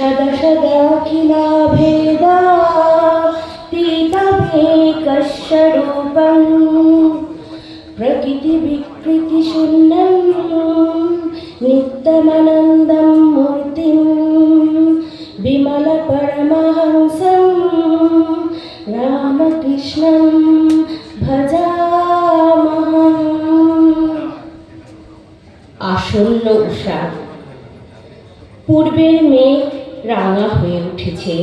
সদা সদা কিলা ভেদা तीतमेकस्वरूपं प्रकृतिविकृतिशून्यं नित्यमनन्दं मूर्तिं विमलपरमहंसं रामकृष्णं ভজামহম আসন্ন উষা পূর্বের মেঘ রাঙা হয়ে উঠেছে।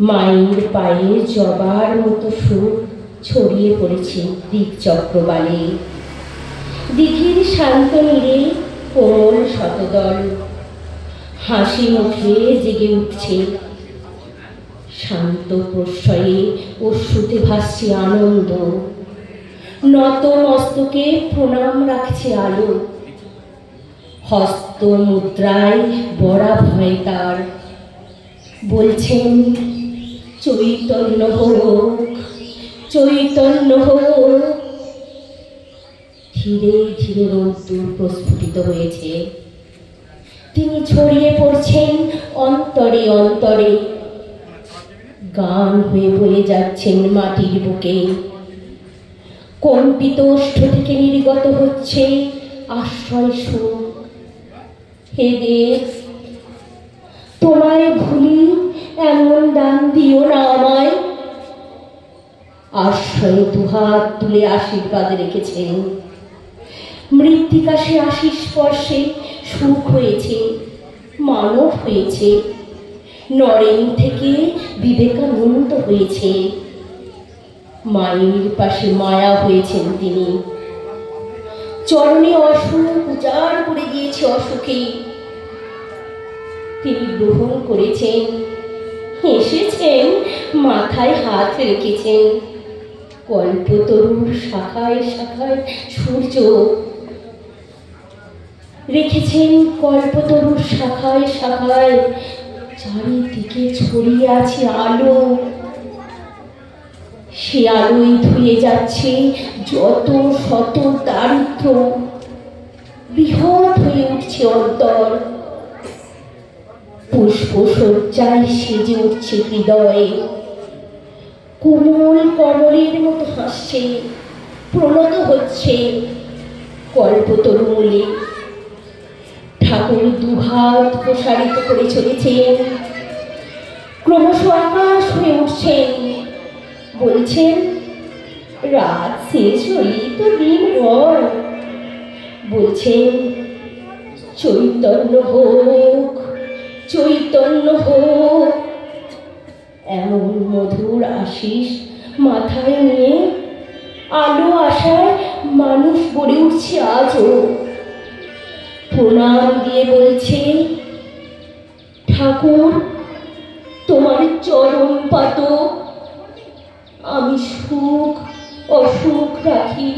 মায়ের পায়ে জবার মতো সুর ছড়িয়ে পড়েছে দিক চক্রবালে। দিঘির শান্ত নীরে কোমল শতদল। হাসি মুখে জেগে উঠছে। শান্ত প্রশ্রয়ে অশ্রুতে ভাসছে আনন্দ। নত মস্তকে প্রণাম রাখছে আলো। হস্ত মুদ্রায় বড়া ভয় তার। বলছেন, চৈতন্য হোক চৈতন্য হোক। ধীরে ধীরে রোদ্দুর প্রস্ফুটিত হয়েছে। তিনি ছড়িয়ে পড়ছেন অন্তরে অন্তরে। গান হয়ে বয়ে যাচ্ছেন মাটির বুকে। কম্পিত ওষ্ঠ থেকে নির্গত হচ্ছে আশ্রয় সুখ। হে দেব তোমায় ভুলি এমন দান দিও না আমায়। দুহাত তুলে আশীর্বাদ রেখেছেন আশিস স্পর্শে সুখ হয়েছে, মানব হয়েছে। নরেন থেকে বিবেকানন্দ হয়েছে। মায়ের পাশে মায়া হয়েছেন তিনি। চরণে অসুখ উজাড় করে দিয়েছে অসুখে। তিনি গ্রহণ করেছেন, হেসেছেন, মাথায় হাত রেখেছেন। কল্পতরুর শাখায় শাখায় সূর্য রেখেছেন কল্পতরুর শাখায় শাখায়। চারিদিকে ছড়িয়ে আছে আলো। সে আলোয় ধুয়ে যাচ্ছে যত শত দারিদ্র বৃহৎ হয়ে উঠছে অন্তর। পুষ্প সজ্জায় সেজে উঠছে হৃদয়ে। কোমল কমলের মতো হাসছে, প্রণত হচ্ছে কল্পতরু মূলে ঠাকুর দুহাত প্রসারিত করে চলেছেন। ক্রমশ আকাশ হয়ে উঠছেন। বলছেন, রাত শেষ হলেই তো দিন হয় বলছেন, চৈতন্য হোক চৈতন্য হোক, এমন মধুর আশিস মাথায় নিয়ে আলো আশায় মানুষ গড়ে উঠছে আজও। প্রণাম দিয়ে বলছে, ঠাকুর, তোমার চরণ পাত, আমি সুখ, অসুখ রাখি।